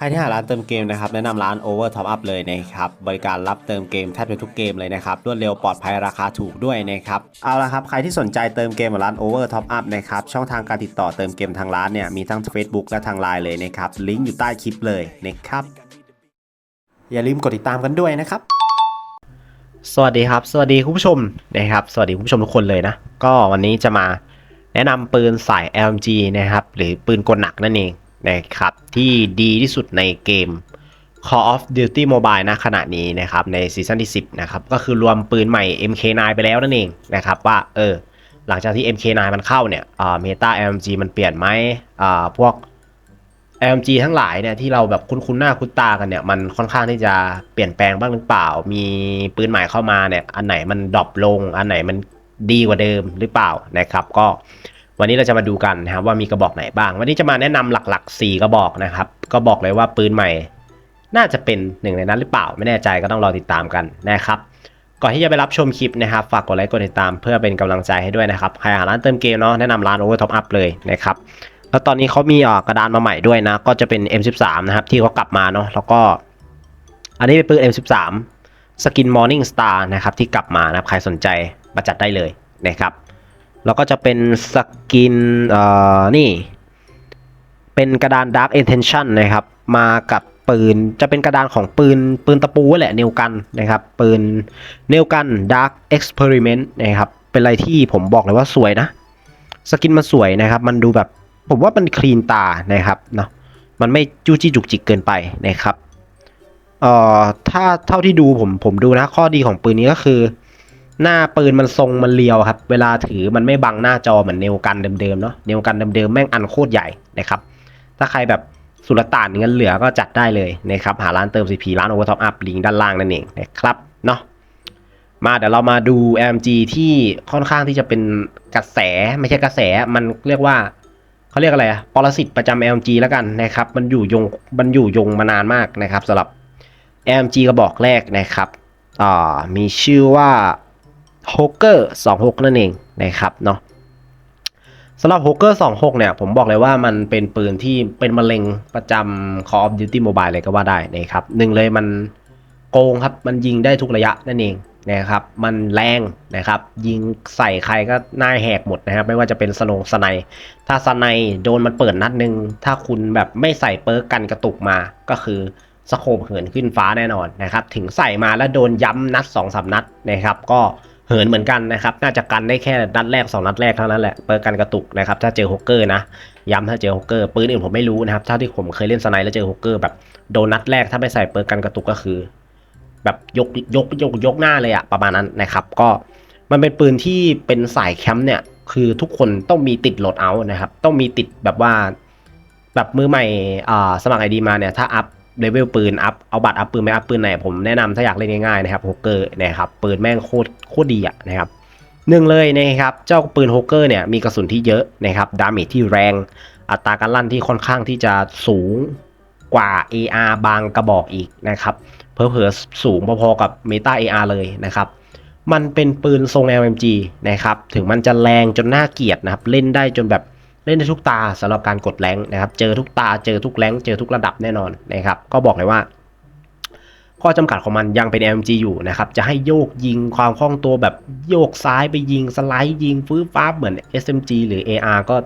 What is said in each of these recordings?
ใครที่หาร้านเติมเกมนะครับแนะนำร้าน Over Top Up เลยนะครับบริการรับเติมเกมแทบจะทุกเกมเลยนะครับรวดเร็วปลอดภัยราคาถูกด้วยนะครับเอาละครับใครที่สนใจเติมเกมกับร้าน Over Top Up นะครับช่องทางการติดต่อเติมเกมทางร้านเนี่ยมีทั้ง Facebook และทาง Line เลยนะครับลิงก์อยู่ใต้คลิปเลยนะครับอย่าลืมกดติดตามกันด้วยนะครับ สวัสดีครับ สวัสดีคุณผู้ชมนะครับ สวัสดีคุณผู้ชมทุกคนเลยนะ ก็วันนี้จะมาแนะนำปืนสาย LMG นะครับหรือปืนกลหนักนั่นเอง นะครับ ที่ดีที่สุดในเกม Call of Duty Mobile นะขณะนี้นะครับ ในซีซั่นที่ 10 นะครับ ก็คือรวมปืนใหม่ MK9 ไปแล้วนั่นเองนะครับ ว่าเออหลังจากที่ MK9 มันเข้าเนี่ยเมตา LMG มันเปลี่ยนไหมอ่าพวก LMG ทั้งหลายเนี่ยที่เราแบบคุ้นๆหน้าคุ้นตากันเนี่ยมันค่อนข้างที่จะเปลี่ยนแปลงบ้างหรือเปล่า มีปืนใหม่เข้ามาเนี่ยอันไหนมันดรอปลง อันไหนมันดีกว่าเดิมหรือเปล่านะครับ ก็ วันนี้เราจะมาดูกันนะครับว่ามีกระบอกไหนบ้าง วันนี้จะมาแนะนำหลักๆ 4 กระบอกนะครับ ก็บอกเลยว่าปืนใหม่ น่าจะเป็นหนึ่งในนั้นหรือเปล่าไม่แน่ใจก็ต้องรอติดตามกันนะครับก่อนที่จะไปรับชมคลิปนะครับ ฝากกดไลค์กดติดตามเพื่อเป็นกำลังใจให้ด้วยนะครับ ใครหาร้านเติมเกมเนาะแนะนำร้าน Over Top Up เลยนะครับ แล้วตอนนี้เขามีอ่ากระดานมาใหม่ด้วยนะ ก็จะเป็น M13 นะครับที่เขากลับมาเนาะแล้วก็ อันนี้เป็นปืน M13 สกิน Morning Star นะครับที่กลับมานะครับใครสนใจมาจัดได้เลยนะครับ แล้วก็จะเป็นสกินเอ่อนี่เป็นกระดาน Dark Intention นะครับ มากับปืนจะเป็นกระดานของปืนปืนตะปูแหละเนวกันนะครับ ปืนเนวกัน Dark Experiment นะครับ เป็นอะไรที่ผมบอกเลยว่าสวยนะ สกินมันสวยนะครับ มันดูแบบผมว่ามันคลีนตานะครับเนาะมันไม่จู้จี้จุกจิกเกินไปนะครับเอ่อถ้าเท่าที่ดูผมผมดูนะข้อดีของปืนนี้ก็คือ หน้าปืนมันทรงมันเรียวครับ เวลาถือมันไม่บังหน้าจอเหมือนเนวกันเดิมๆเนาะเนวกันเดิมๆแม่งอันโคตรใหญ่นะครับ ถ้าใครแบบสุลต่านเงินเหลือก็จัดได้เลยนะครับ หาร้านเติม CP ร้าน Over Top Up ลิงด้านล่างนั่นเองนะครับเนาะมาเดี๋ยวเรามาดู AMG ที่ค่อนข้างที่จะเป็นกระแสไม่ใช่กระแสมันเรียกว่าเขาเรียกอะไรอะปรสิตประจำ AMG แล้วกันนะครับ มันอยู่ยงมันอยู่ยงมานานมากนะครับสำหรับ AMG กระบอกแรกนะครับอ่ามีชื่อว่า h o k e r 26 นั่นเองนะครับเนาะสำหรับ h o k e r 26 เนี่ย ผมบอกเลยว่ามันเป็นปืนที่เป็นมะเร็งประจำ Call of Duty Mobile เลยก็ว่าได้นะครับหนึ่งเลยมันโกงครับ มันยิงได้ทุกระยะนั่นเองนะครับ มันแรงนะครับ ยิงใส่ใครก็หน้าแหกหมดนะครับ ไม่ว่าจะเป็นสโนสไนถ้าสไนโดนมันเปิดนัดหนึ่งถ้าคุณแบบไม่ใส่เปิร์กกันกระตุกมาก็คือสโคบเหินขึ้นฟ้าแน่นอนนะครับ ถึงใส่มาแล้วโดนย้ำนัด2อสนัดนะครับ ก็ เหินเหมือนกันนะครับ น่าจะกันได้แค่นัดแรก 2 นัดแรกเท่านั้นแหละเปิร์กกันกระตุกนะครับ ถ้าเจอฮกเกอร์นะ ย้ำถ้าเจอฮกเกอร์ปืนอื่นผมไม่รู้นะครับเท่าที่ผมเคยเล่นสไนแล้วเจอฮกเกอร์แบบโดนนัดแรกถ้าไม่ใส่เปิร์กกันกระตุกก็คือ แบบยกยกยกยกหน้าเลยอะประมาณนั้นนะครับ ก็มันเป็นปืนที่เป็นสายแคมป์เนี่ย คือทุกคนต้องมีติดโหลดเอาท์นะครับ ต้องมีติดแบบว่า แบบมือใหม่สมัครไอดีมาเนี่ยถ้าอัพ เลเวลปืนอัพเอาบัตรอัพปืนไม่อัพปืนไหนผมแนะนำถ้าอยากเล่นง่ายๆนะครับโฮกเกอร์นะครับปืนแม่งโคตรโคตรดีอะนะครับหนึ่งเลยนะครับเจ้าปืนโฮกเกอร์เนี่ยมีกระสุนที่เยอะนะครับดาเมจที่แรง อัตราการลั่นที่ค่อนข้างที่จะสูงกว่า AR บางกระบอกอีกนะครับเผลอสูงพอๆกับ Meta AR เลยนะครับมันเป็นปืนทรง LMG นะครับถึงมันจะแรงจนน่าเกลียดนะครับเล่นได้จนแบบ เล่นได้ทุกตาสำหรับการกดแรงนะครับ เจอทุกตาเจอทุกแรงเจอทุกระดับแน่นอนนะครับ ก็บอกเลยว่า ข้อจำกัดของมันยังเป็น LMG อยู่นะครับ จะให้โยกยิงความคล่องตัวแบบโยกซ้ายไปยิงสไลด์ยิงฟื้นฟ้าเหมือน SMG หรือ AR ก็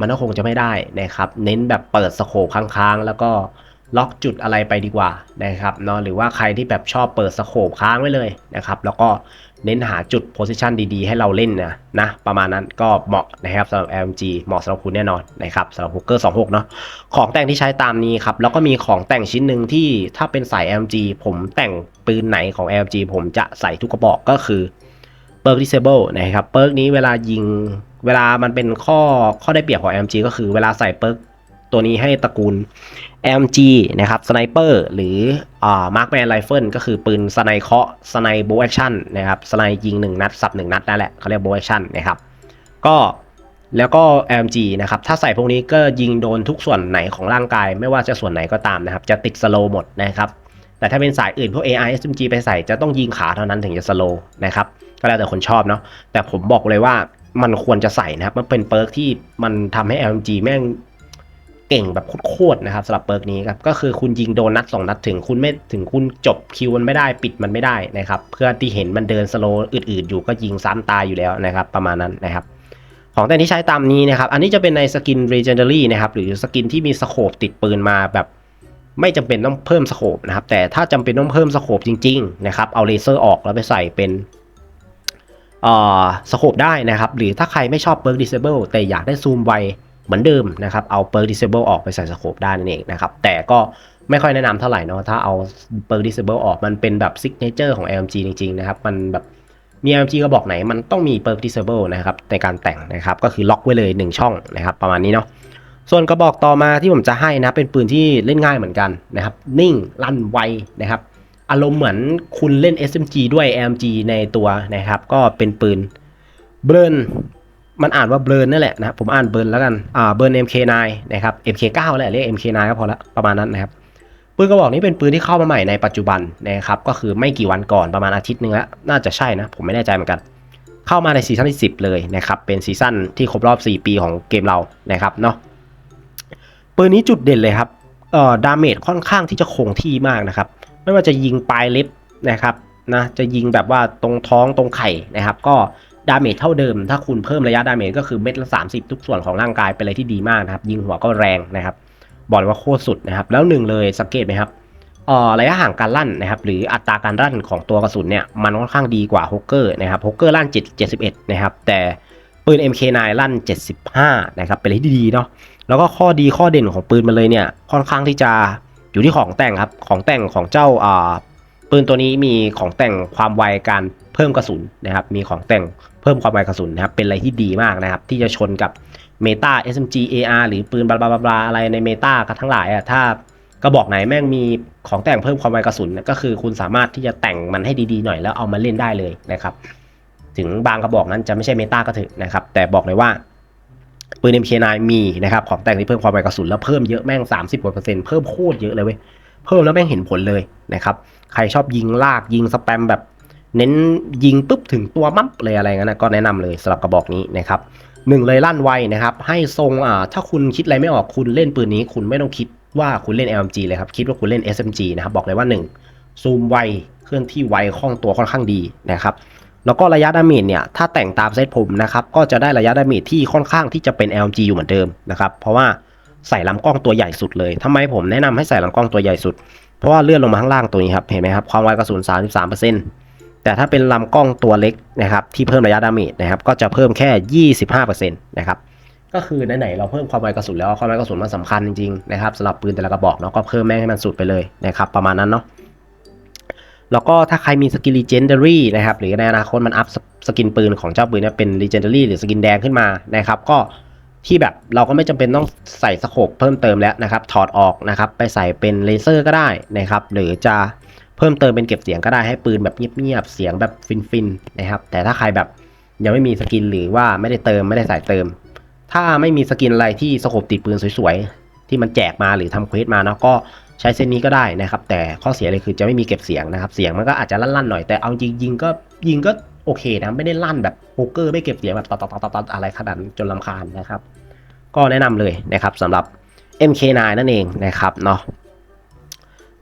มันก็คงจะไม่ได้นะครับ เน้นแบบเปิดสโคปค้างๆ แล้วก็ล็อกจุดอะไรไปดีกว่านะครับเนาะหรือว่าใครที่แบบชอบเปิดสโคปค้างไว้เลยนะครับ แล้วก็ เน้นหาจุดโพซิชันดีๆ ให้เราเล่นนะนะประมาณนั้นก็เหมาะนะครับสำหรับ LMG เหมาะสำหรับคุณแน่นอนนะครับสำหรับ Hooker 26 เนาะของแต่งที่ใช้ตามนี้ครับ แล้วก็มีของแต่งชิ้นหนึ่งที่ถ้าเป็นสาย LMG ผมแต่งปืนไหนของ LMG ผมจะใส่ทุกกระบอกก็คือเปิร์ก disable นะครับเปิร์กนี้เวลายิงเวลามันเป็นข้อข้อได้เปรียบของ LMG ก็คือเวลาใส่เปิร์ก ตัวนี้ให้ตระกูล mg นะครับสไนเปอร์หรืออ่ามาร์คแมนไรเฟิลก็คือปืนสไนเคาะสไนโบแอคชั่นนะครับสไนยิง 1 นัด สับ 1 นัดนั่นแหละเขาเรียกโบแอคชั่นนะครับก็แล้วก็ mg นะครับ ถ้าใส่พวกนี้ก็ยิงโดนทุกส่วนไหนของร่างกาย ไม่ว่าจะส่วนไหนก็ตามนะครับ จะติดสโลหมดนะครับ แต่ถ้าเป็นสายอื่นพวก AI SMG ไปใส่จะต้องยิงขาเท่านั้นถึงจะสโลนะครับ ก็แล้วแต่คนชอบเนาะ แต่ผมบอกเลยว่ามันควรจะใส่นะครับ มันเป็นเปิร์กที่มันทำให้ LMG แม่ง เก่งแบบโคตรๆนะครับสำหรับเปิร์กนี้ครับก็คือคุณยิงโดนนัดสองนัดถึงคุณไม่ถึงคุณจบคิวมันไม่ได้ปิดมันไม่ได้นะครับเพื่อที่เห็นมันเดินสโลว์อืดๆอยู่ก็ยิงซ้ำตายอยู่แล้วนะครับประมาณนั้นนะครับของแต่ที่ใช้ตามนี้นะครับอันนี้จะเป็นในสกิน Legendary นะครับหรือสกินที่มีสโคปติดปืนมาแบบไม่จำเป็นต้องเพิ่มสโคปนะครับแต่ถ้าจำเป็นต้องเพิ่มสโคปจริงๆนะครับเอาเลเซอร์ออกแล้วไปใส่เป็นอ่อสโคปได้นะครับหรือถ้าใครไม่ชอบเปิร์ก Disable แต่อยากได้ซูมไว เหมือนเดิมนะครับ เอาเปิร์ก Disable ออกไปใส่สโคปได้นั่นเองนะครับ แต่ก็ไม่ค่อยแนะนำเท่าไหร่เนาะ ถ้าเอาเปิร์ก Disable ออก มันเป็นแบบซิกเนเจอร์ของ LMG จริงๆนะครับ มันแบบมี LMG ก็บอกไหน มันต้องมี Perk Disable นะครับในการแต่งนะครับ ก็คือล็อกไว้เลย 1 ช่องนะครับ ประมาณนี้เนาะ ส่วนกระบอกต่อมาที่ผมจะให้นะ เป็นปืนที่เล่นง่ายเหมือนกันนะครับ นิ่ง ลั่นไวนะครับ อารมณ์เหมือนคุณเล่น SMG ด้วย LMG ในตัวนะครับ ก็เป็นปืนเบิร์น มันอ่านว่าเบิร์นนั่นแหละนะครับผมอ่านเบิร์นแล้วกันอ่าเบิร์น MK9 นะครับ MK9 แหละเรียก MK9 ก็พอละประมาณนั้นนะครับปืนกระบอกนี้เป็นปืนที่เข้ามาใหม่ในปัจจุบันนะครับก็คือไม่กี่วันก่อนประมาณอาทิตย์หนึงแล้วน่าจะใช่นะ ผมไม่แน่ใจเหมือนกัน เข้ามาในซีซั่นที่10 เลยนะครับเป็นซีซั่นที่ครบรอบ 4 ปีของเกมเรานะครับเนาะปืนนี้จุดเด่นเลยครับเอ่อดาเมจค่อนข้างที่จะคงที่มากนะครับไม่ว่าจะยิงปลายเล็บนะครับนะจะยิงแบบว่าตรงท้องตรงไข่นะครับ ก็ ดาเมจเท่าเดิม ถ้าคุณเพิ่มระยะดาเมจก็คือเม็ดละ 30 ทุกส่วนของร่างกายเป็นอะไรที่ดีมากนะครับ ยิงหัวก็แรงนะครับ บอกเลยว่าโคตรสุดนะครับ แล้วหนึ่งเลยสังเกตไหมครับเอ่อระยะห่างการลั่นนะครับ หรืออัตราการลั่นของตัวกระสุนเนี่ยมันค่อนข้างดีกว่าฮกเกอร์นะครับฮกเกอร์ลั่น7 71 นะครับ แต่ปืน MK9 ลั่น 75 นะครับ เป็นอะไรที่ดีเนาะแล้วก็ข้อดีข้อเด่นของปืนมันเลยเนี่ยค่อนข้างที่จะอยู่ที่ของแต่งครับ ของแต่งของเจ้าอ่า ปืนตัวนี้มีของแต่งความไวการเพิ่มกระสุนนะครับ มีของแต่งเพิ่มความไวกระสุนนะครับ เป็นอะไรที่ดีมากนะครับ ที่จะชนกับเมตา SMG AR หรือปืนบลาบลาบลาอะไรในเมตากันทั้งหลายอะ ถ้ากระบอกไหนแม่งมีของแต่งเพิ่มความไวกระสุนก็คือคุณสามารถที่จะแต่งมันให้ดีๆหน่อยแล้วเอามาเล่นได้เลยนะครับ ถึงบางกระบอกนั้นจะไม่ใช่เมตาก็เถอะนะครับ แต่บอกเลยว่าปืน MK9 มีนะครับ ของแต่งที่เพิ่มความไวกระสุนแล้วเพิ่มเยอะแม่ง 30กว่าเปอร์เซ็นต์เพิ่มโคตรเยอะเลยเว้ย เพิ่มแล้วแม่งเห็นผลเลยนะครับ ใครชอบยิงลากยิงสแปมแบบเน้นยิงปุ๊บถึงตัวมั๊บเลยอะไรเงี้ยนะก็แนะนำเลยสำหรับกระบอกนี้นะครับหนึ่งเลยลั่นไวนะครับ ให้ทรงอ่าถ้าคุณคิดอะไรไม่ออกคุณเล่นปืนนี้ คุณไม่ต้องคิดว่าคุณเล่น LMG เลยครับคิดว่าคุณเล่น SMG นะครับบอกเลยว่า 1 ซูมไวเคลื่อนที่ไวคล่องตัวค่อนข้างดีนะครับแล้วก็ระยะดาเมจเนี่ยถ้าแต่งตามเซตผมนะครับก็จะได้ระยะดาเมจที่ค่อนข้างที่จะเป็น LMG อยู่เหมือนเดิมนะครับเพราะว่า ใส่ลำกล้องตัวใหญ่สุดเลยทำไมผมแนะนำให้ใส่ลำกล้องตัวใหญ่สุด เพราะว่าเลื่อนลงมาข้างล่างตัวนี้ครับ เห็นไหมครับ ความไวกระสุน 33%แต่ถ้าเป็นลำกล้องตัวเล็กนะครับ ที่เพิ่มระยะดาเมจนะครับ ก็จะเพิ่มแค่ 25%นะครับ ก็คือไหนๆเราเพิ่มความไวกระสุนแล้วความไวกระสุนมันสำคัญจริงๆนะครับสำหรับปืนแต่ละกระบอกเนาะ ก็เพิ่มแม่งให้มันสุดไปเลยนะครับ ประมาณนั้นเนาะ แล้วก็ถ้าใครมีสกิน legendary นะครับ หรือในอนาคตมันอัพสกินปืนของเจ้าปืนเนี่ยเป็น legendary หรือสกินแดงขึ้นมานะครับ ก็ ที่แบบเราก็ไม่จำเป็นต้องใส่สโคปเพิ่มเติมแล้วนะครับ ถอดออกนะครับ ไปใส่เป็นเลเซอร์ก็ได้นะครับ หรือจะเพิ่มเติมเป็นเก็บเสียงก็ได้ให้ปืนแบบเงียบๆ เสียงแบบฟินๆนะครับ แต่ถ้าใครแบบยังไม่มีสกินหรือว่าไม่ได้เติมไม่ได้ใส่เติม ถ้าไม่มีสกินอะไรที่สโคปติดปืนสวยๆ ที่มันแจกมาหรือทำเควสมาเนาะก็ใช้เส้นนี้ก็ได้นะครับ แต่ข้อเสียเลยคือจะไม่มีเก็บเสียงนะครับ เสียงมันก็อาจจะลั่นๆหน่อยแต่เอาจริงยิงก็ยิงก็ โอเคนะไม่ได้ลั่นแบบโป๊กเกอร์ไม่เก็บเสียงแบบตอดๆๆๆอะไรขนาดจนลำคาญนะครับ ก็แนะนำเลยนะครับสำหรับ MK9 นั่นเองนะครับเนาะ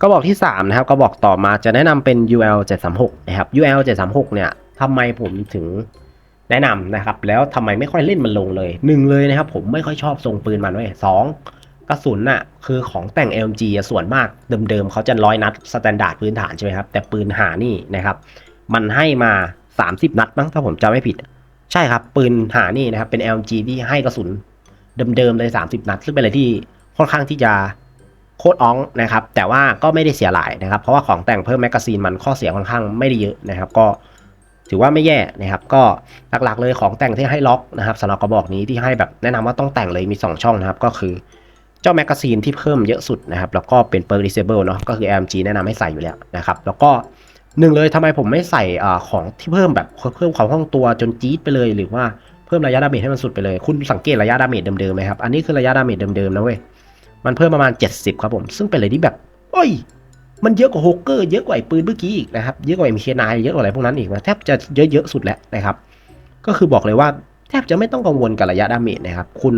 ก็บอกที่3นะครับก็บอกต่อมาจะแนะนำเป็น UL 736นะครับ UL 736เนี่ยทำไมผมถึงแนะนำนะครับ แล้วทำไมไม่ค่อยเล่นมันลงเลยหนึ่งเลยนะครับ ผมไม่ค่อยชอบทรงปืนมันเว้ยสองกระสุนน่ะคือของแต่ง LMG ส่วนมากเดิมๆเขาจะร้อยนัดสแตนดาร์ดพื้นฐานใช่ไหมครับ แต่ปืนหานี่นะครับ มันให้มา 30 นัดมั้งถ้าผมจำไม่ผิด ใช่ครับ ปืนหานี่นะครับ เป็น LMG ที่ให้กระสุนเดิมๆเลย 30 นัด ซึ่งเป็นอะไรที่ค่อนข้างที่จะโคตรอ้องนะครับ แต่ว่าก็ไม่ได้เสียหลายนะครับ เพราะว่าของแต่งเพิ่มแมกกาซีนมันข้อเสียค่อนข้างไม่ได้เยอะนะครับ ก็ถือว่าไม่แย่นะครับ ก็หลักๆเลยของแต่งที่ให้ล็อกนะครับสำหรับกระบอกนี้ที่ให้แบบแนะนำว่าต้องแต่งเลยมี 2 ช่องนะครับ ก็คือเจ้าแมกกาซีนที่เพิ่มเยอะสุดนะครับ แล้วก็เป็นเปิร์ disable เนาะก็คือ AMG แนะนำให้ใส่อยู่แล้วนะครับ แล้วก็ หนึ่งเลยทำไมผมไม่ใส่ของที่เพิ่มแบบเพิ่มความคล่องตัวจนจี๊ดไปเลยหรือว่าเพิ่มระยะดาเมจให้มันสุดไปเลย คุณสังเกตระยะดาเมจเดิมๆไหมครับ อันนี้คือระยะดาเมจเดิมๆนะเว้ย มันเพิ่มประมาณ 70 ครับผม ซึ่งเป็นอะไรที่แบบ โอ้ย มันเยอะกว่าโฮกเกอร์เยอะกว่าไอ้ปืนเมื่อกี้อีกนะครับ เยอะกว่า MK9 เยอะกว่าอะไรพวกนั้นอีกนะแทบจะเยอะๆสุดแล้วนะครับ ก็คือบอกเลยว่าแทบจะไม่ต้องกังวลกับระยะดาเมจนะครับ คุณ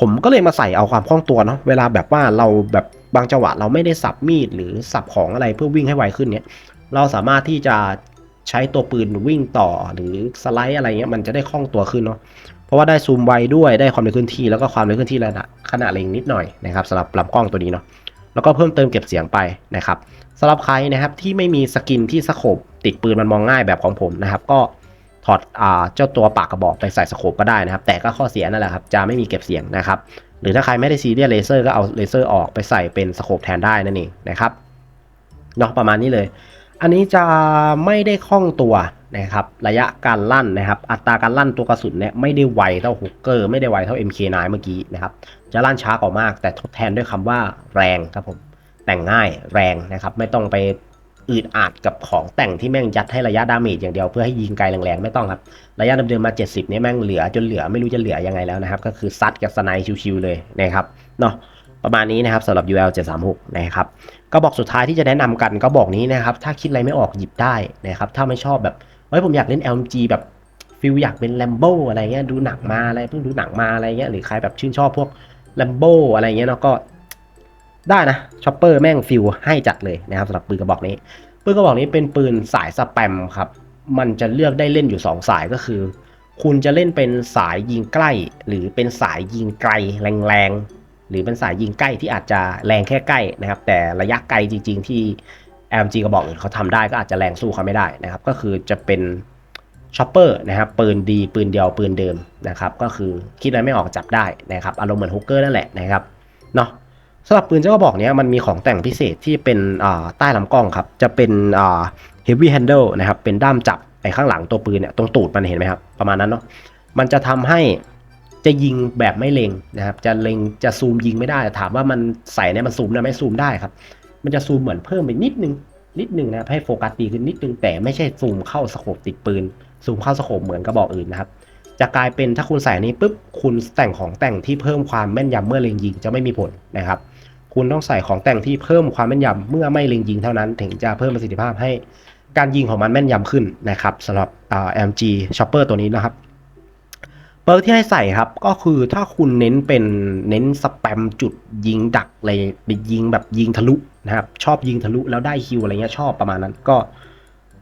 ผมก็เลยมาใส่เอาความคล่องตัวเนาะ เวลาแบบว่าเราแบบบางจังหวะเราไม่ได้สับมีดหรือสับของอะไรเพื่อวิ่งให้ไวขึ้นเนี่ย เราสามารถที่จะใช้ตัวปืนวิ่งต่อหรือสไลด์อะไรเงี้ยมันจะได้คล่องตัวขึ้นเนาะเพราะว่าได้ซูมไวด้วยได้ความเร็วเคลื่อนที่แล้วก็ความเร็วเคลื่อนที่ระดับขนาดเล็งนิดหน่อยนะครับสำหรับลำกล้องตัวนี้เนาะแล้วก็เพิ่มเติมเก็บเสียงไปนะครับสำหรับใครนะครับที่ไม่มีสกินที่สโคปติดปืนมันมองง่ายแบบของผมนะครับ ก็ถอดอเจ้าตัวปากกระบอกไปใส่สโคปก็ได้นะครับ แต่ก็ข้อเสียนั่นแหละครับจะไม่มีเก็บเสียงนะครับ หรือถ้าใครไม่ได้ซีเรียสเลเซอร์ก็เอาเลเซอร์ออกไปใส่เป็นสโคปแทนได้นั่นเองนะครับเนาะประมาณนี้เลย อันนี้จะไม่ได้คล่องตัวนะครับระยะการลั่นนะครับ อัตราการลั่นตัวกระสุนเนี่ยไม่ได้ไวเท่าฮุกเกอร์ไม่ได้ไวเท่า MK9 เมื่อกี้นะครับจะลั่นช้ากว่ามาก แต่ทดแทนด้วยคำว่าแรงครับผมแต่งง่ายแรงนะครับ ไม่ต้องไปอืดอาดกับของแต่งที่แม่งยัดให้ระยะดาเมจอย่างเดียวเพื่อให้ยิงไกลแรงๆไม่ต้องครับ ระยะเดิมๆมา 70 เนี่ยแม่งเหลือจนเหลือไม่รู้จะเหลือยังไงแล้วนะครับ ก็คือซัดกับสไนชิวๆเลยนะครับเนาะ ประมาณนี้นะครับสำหรับ UL 736นะครับก็บอกสุดท้ายที่จะแนะนำกันก็บอกนี้นะครับ ถ้าคิดอะไรไม่ออกหยิบได้นะครับ ถ้าไม่ชอบแบบเฮ้ยผมอยากเล่น LMG แบบฟิลอยากเป็นแลมโบอะไรเงี้ยดูหนังมาอะไรเพิ่งดูหนังมาอะไรเงี้ยหรือใครแบบชื่นชอบพวกแลมโบอะไรเงี้ยเนาะก็ได้นะชอปเปอร์แม่งฟิลให้จัดเลยนะครับสำหรับปืนกระบอกนี้ปืนกระบอกนี้เป็นปืนสายสแปมครับ มันจะเลือกได้เล่นอยู่ 2 สายก็คือ คุณจะเล่นเป็นสายยิงใกล้ หรือเป็นสายยิงไกลแรง หรือเป็นสายยิงใกล้ที่อาจจะแรงแค่ใกล้นะครับ แต่ระยะไกลจริง ๆ ที่ LG กระบอกอื่นเขาทำได้ก็อาจจะแรงสู้เขาไม่ได้นะครับ ก็คือจะเป็นช็อปเปอร์นะครับปืนดีปืนเดียวปืนเดิมนะครับ ก็คือคิดอะไรไม่ออกจับได้นะครับอารมณ์เหมือนฮุกเกอร์นั่นแหละนะครับเนาะสำหรับปืนเจ้ากระบอกเนี้ยมันมีของแต่งพิเศษที่เป็นใต้ลำกล้องครับ จะเป็นอ่า heavy handle นะครับ เป็นด้ามจับไอ้ข้างหลังตัวปืนเนี่ยตรงตูดมันเห็นไหมครับ ประมาณนั้นเนาะมันจะทำให้ จะยิงแบบไม่เล็งนะครับ จะเล็งจะซูมยิงไม่ได้ ถามว่ามันใส่เนี่ยมันซูมได้ไหมซูมได้ครับ มันจะซูมเหมือนเพิ่มไปนิดนึงนิดนึงนะครับให้โฟกัสดีขึ้นนิดนึงแต่ไม่ใช่ซูมเข้าสโคปติดปืน ซูมเข้าสโคปเหมือนกระบอกอื่นนะครับ จะกลายเป็นถ้าคุณใส่นี้ปุ๊บคุณแต่งของแต่งที่เพิ่มความแม่นยำเมื่อเล็งยิงจะไม่มีผลนะครับ คุณต้องใส่ของแต่งที่เพิ่มความแม่นยำเมื่อไม่เล็งยิงเท่านั้น ถึงจะเพิ่มประสิทธิภาพให้การยิงของมันแม่นยำขึ้นนะครับสำหรับอ่า MG Chopper ตัวนี้นะครับ เปิร์กที่ให้ใส่ครับก็คือถ้าคุณเน้นเป็นเน้นสแปมจุดยิงดักอะไรไปยิงแบบยิงทะลุนะครับ ชอบยิงทะลุแล้วได้คิวอะไรเงี้ยชอบประมาณนั้นก็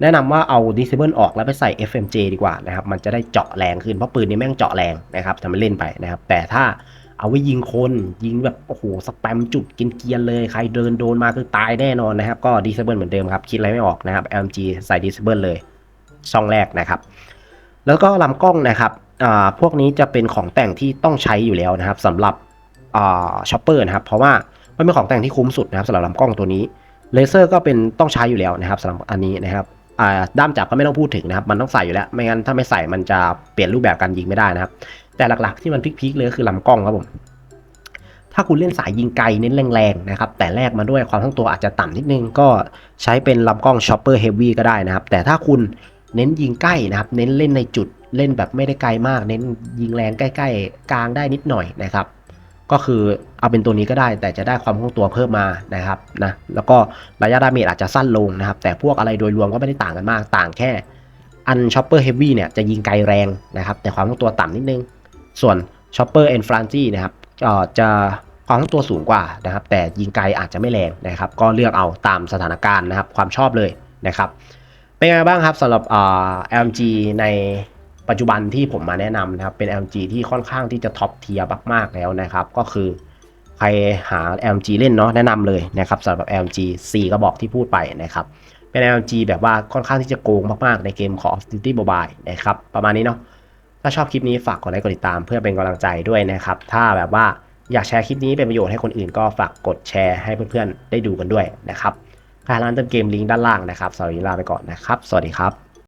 แนะนำว่าเอา Disable ออกแล้วไปใส่ FMJ ดีกว่านะครับ มันจะได้เจาะแรงขึ้น เพราะปืนนี้แม่งเจาะแรงนะครับทำให้เล่นไปนะครับ แต่ถ้าเอาไว้ยิงคนยิงแบบโอ้โหสแปมจุดกินเกียนๆเลย ใครเดินโดนมาคือตายแน่นอนนะครับ ก็ Disable เหมือนเดิมครับ คิดอะไรไม่ออกนะครับ LMG ใส่ Disable เลย ช่องแรกนะครับ แล้วก็ลำกล้องนะครับ พวกนี้จะเป็นของแต่งที่ต้องใช้อยู่แล้วนะครับสำหรับอช็อปเปอร์นะครับเพราะว่ามันเป็นของแต่งที่คุ้มสุดนะครับสำหรับลำกล้องตัวนี้เลเซอร์ก็เป็นต้องใช้อยู่แล้วนะครับสำหรับอันนี้นะครับด้ามจับก็ไม่ต้องพูดถึงนะครับ มันต้องใส่อยู่แล้ว ไม่งั้นถ้าไม่ใส่มันจะเปลี่ยนรูปแบบการยิงไม่ได้นะครับ แต่หลักๆที่มันพลิกๆเลยก็คือลำกล้องครับผมถ้าคุณเล่นสายยิงไกลเน้นแรงๆนะครับ แต่แลกมาด้วยความทั้งตัวอาจจะต่ำนิดนึง ก็ใช้เป็นลำกล้อง Chopper Heavy ก็ได้นะครับ แต่ถ้าคุณเน้นยิงใกล้นะครับ เน้นเล่นในจุด เล่นแบบไม่ได้ไกลมาก เน้นยิงแรงใกล้ๆ กลางได้นิดหน่อยนะครับ ก็คือเอาเป็นตัวนี้ก็ได้ แต่จะได้ความคล่องตัวเพิ่มมานะครับนะแล้วก็ระยะดาเมจอาจจะสั้นลงนะครับ แต่พวกอะไรโดยรวมก็ไม่ได้ต่างกันมาก ต่างแค่อัน Chopper Heavy เนี่ยจะยิงไกลแรงนะครับ แต่ความคล่องตัวต่ำนิดนึง ส่วน Chopper and f r a n g i นะครับจะความคล่องตัวสูงกว่านะครับ แต่ยิงไกลอาจจะไม่แรงนะครับ ก็เลือกเอาตามสถานการณ์นะครับ ความชอบเลยนะครับเป็นไงบ้างครับสำหรับอ่า LMG ใน ปัจจุบันที่ผมมาแนะนำนะครับเป็น LG ที่ค่อนข้างที่จะท็อปเทียร์มากๆแล้วนะครับ ก็คือใครหา LG เล่นเนาะแนะนำเลยนะครับสำหรับ LG 4 กระบอกที่พูดไปนะครับเป็น LG แบบว่าค่อนข้างที่จะโกงมากๆในเกม Call of Duty Mobile นะครับประมาณนี้เนาะถ้าชอบคลิปนี้ฝากกดไลค์กดติดตามเพื่อเป็นกำลังใจด้วยนะครับถ้าแบบว่าอยากแชร์คลิปนี้เป็นประโยชน์ให้คนอื่นก็ฝากกดแชร์ให้เพื่อนๆได้ดูกันด้วยนะครับการร้านเติมเกมลิงก์ด้านล่างนะครับสวัสดีลาไปก่อนนะครับ สวัสดีครับ